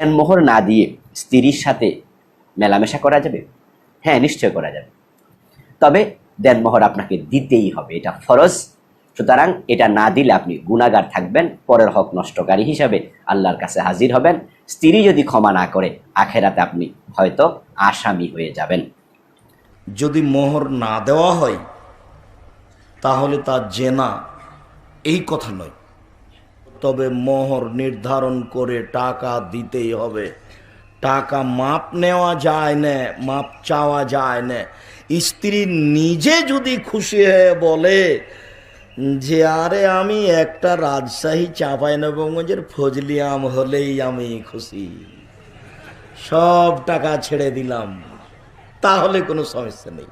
মোহর না দিয়ে স্ত্রীর সাথে মেলামেশা করা যাবে? হ্যাঁ নিশ্চয় করা যাবে। তবে দেনমোহর আপনাকে দিতেই হবে, এটা ফরজ। সুতরাং এটা না দিলে আপনি গুণাগার থাকবেন, পরের হক নষ্টকারী হিসাবে আল্লাহর কাছে হাজির হবেন। স্ত্রী যদি ক্ষমা না করে, আখেরাতে আপনি হয়তো আসামি হয়ে যাবেন। যদি মোহর না দেওয়া হয়, তাহলে তা জেনা এই কথা নয়। তবে মোহর নির্ধারণ করে টাকা দিতেই হবে। টাকা মাপ নেওয়া যায় না, মাপ চাওয়া যায় না। স্ত্রী নিজে যদি খুশি হয়ে বলে, যে আরে আমি একটা রাজশাহী চাপাই চাঁপাইনবাবগঞ্জের ফজলি আম হলেই আমি খুশি। সব টাকা ছেড়ে দিলাম। তাহলে কোনো সমস্যা নেই।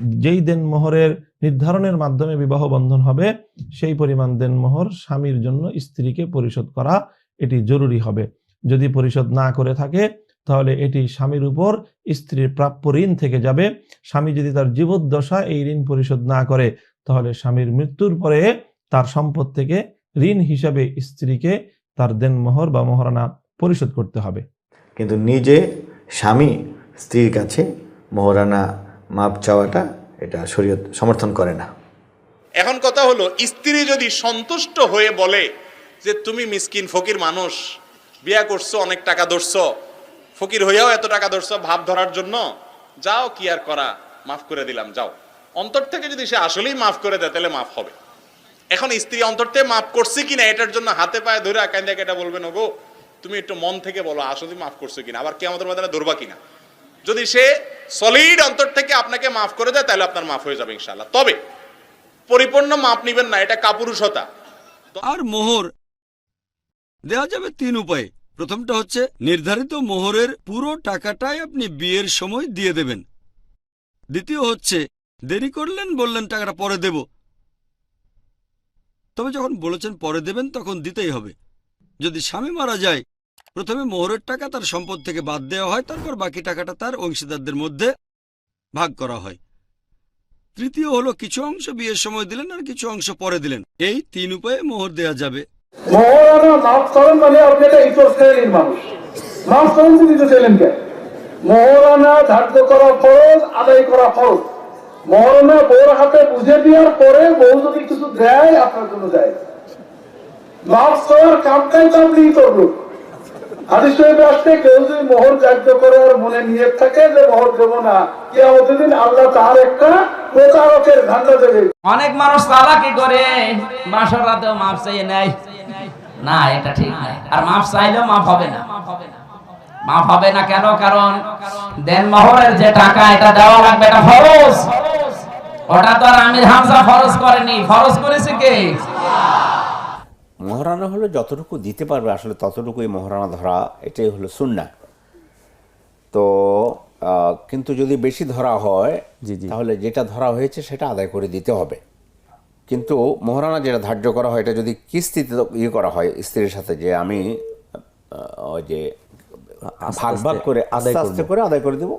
যেই দেনমোহরের নির্ধারণের মাধ্যমে বিবাহ বন্ধন হবে, সেই পরিমাণ দেনমোহর স্বামীর জন্য স্ত্রীকে পরিশোধ করা এটি জরুরি হবে। যদি পরিশোধ না করে থাকে, তাহলে এটি স্বামীর উপর স্ত্রীর প্রাপ্য ঋণ থেকে যাবে। স্বামী যদি তার জীবদ্দশা এই ঋণ পরিশোধ না করে, তাহলে স্বামীর মৃত্যুর পরে তার সম্পদ থেকে ঋণ হিসাবে স্ত্রীকে তার দেনমোহর বা মহারণা পরিশোধ করতে হবে। কিন্তু নিজে স্বামী স্ত্রীর কাছে মোহরানা মাপ চাওয়াটা এটা শরীয়ত সমর্থন করে না। এখন কথা হলো, স্ত্রী যদি সন্তুষ্ট হয়ে বলে যে তুমি মিসকিন, ফকির মানুষ, বিয়া করছ, অনেক টাকা ধরছো, ফকির হইয়াও এত টাকা ধরছো, ভাব ধরার জন্য, যাও কি আর করা, মাফ করে দিলাম, যাও। অন্তর থেকে যদি সে আসলেই মাফ করে দেয়, তাহলে মাফ হবে। এখন স্ত্রী অন্তর থেকে মাফ করছে কিনা, এটার জন্য হাতে পায়ে ধরে দেখে এটা বলবেন ওগো তুমি একটু মন থেকে বলো আসলে মাফ করছ কিনা, আবার কে আমাদের মধ্যে ধরবা কিনা? যদি সে সলিড অন্তর থেকে আপনাকে মাফ করে দেয়, তাহলে আপনার মাফ হয়ে যাবে ইনশাল্লাহ তবে পরিপূর্ণ মাপ নিবেন না, এটা কাপুরুষতা। আর মোহর দেওয়া যাবে তিন উপায়ে। প্রথমটা হচ্ছে, নির্ধারিত মোহরের পুরো টাকাটাই আপনি বিয়ের সময় দিয়ে দেবেন। দ্বিতীয় হচ্ছে, দেরি করলেন, বললেন টাকাটা পরে দেব। তবে যখন বলেছেন পরে দেবেন, তখন দিতেই হবে। যদি স্বামী মারা যায় প্রথমে মোহরের টাকা তার সম্পদ থেকে বাদ দেওয়া হয়, তারপর বাকি টাকাটা তার অংশীদারদের মধ্যে ভাগ করা হয়। তৃতীয় হলো কিছু অংশ বিয়ের সময় দিলেন আর কিছু অংশ পরে দিলেন। এই তিন উপায়ে মোহর দেয়া যাবে। মহারানা মানে ধার্য করা ফরজ, আদায় করা ফরজ। মহারানা বউর হাতে বুঝে দেওয়ার পরে বউ যদি কিছু দেয়, আপনার জন্য দেয়। মাফ করার কামটাই তো আপনি করবেন হাদিস কেউ যদি মোহর করে আর মনে নিয়ে থাকে যে মোহর দেবো না আল্লাহ তার একটা দেবে। অনেক মানুষ করে? বাসর রাতেও চাইয়ে নেয়। না, এটা ঠিক আর চাইলেও হবে না। হবে না কেন? কারণ দেন মোহরের যে টাকা, এটা দেওয়া লাগবে, এটা ফরজ। ওটা তো আর আমির হামজা ফরজ করেনি। ফরজ করেছে কে? মহারানা হলো যতটুকু দিতে পারবে আসলে ততটুকুই মহারানা ধরা এটাই হলো সুন্না তো কিন্তু যদি বেশি ধরা হয় তাহলে যেটা ধরা হয়েছে সেটা আদায় করে দিতে হবে। কিন্তু মহারানা যেটা ধার্য করা হয় এটা যদি কিস্তিতে ইয়ে করা হয় স্ত্রীর সাথে যে আমি ওই যে ভাগ ভাগ করে আস্তে আস্তে করে আদায় করে দেব।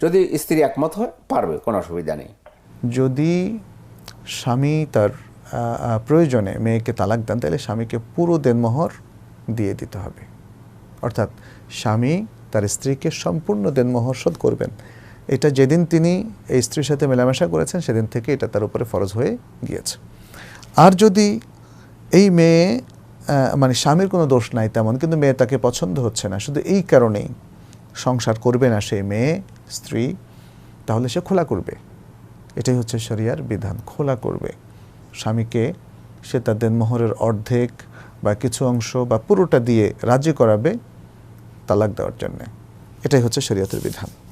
যদি স্ত্রী একমত হয় পারবে কোনো অসুবিধা নেই। যদি স্বামী তার প্রয়োজনে মেয়েকে তালাক দেন তাহলে স্বামীকে পুরো দেনমোহর দিয়ে দিতে হবে। অর্থাৎ স্বামী তার স্ত্রীকে সম্পূর্ণ দেনমোহর শোধ করবেন। এটা যেদিন তিনি এই স্ত্রীর সাথে মেলামেশা করেছেন, সেদিন থেকে এটা তার উপরে ফরজ হয়ে গিয়েছে। আর যদি এই মেয়ে মানে স্বামীর কোনো দোষ নাই তেমন, কিন্তু মেয়ে তাকে পছন্দ হচ্ছে না, শুধু এই কারণেই সংসার করবে না সেই মেয়ে, স্ত্রী, তাহলে সে খোলা করবে। এটাই হচ্ছে শরিয়ার বিধান, খোলা করবে। স্বামীকে সে তার দেনমোহরের অর্ধেক বা কিছু অংশ বা পুরোটা দিয়ে রাজি করাবে তালাক দেওয়ার জন্যে। এটাই হচ্ছে শরীয়তের বিধান।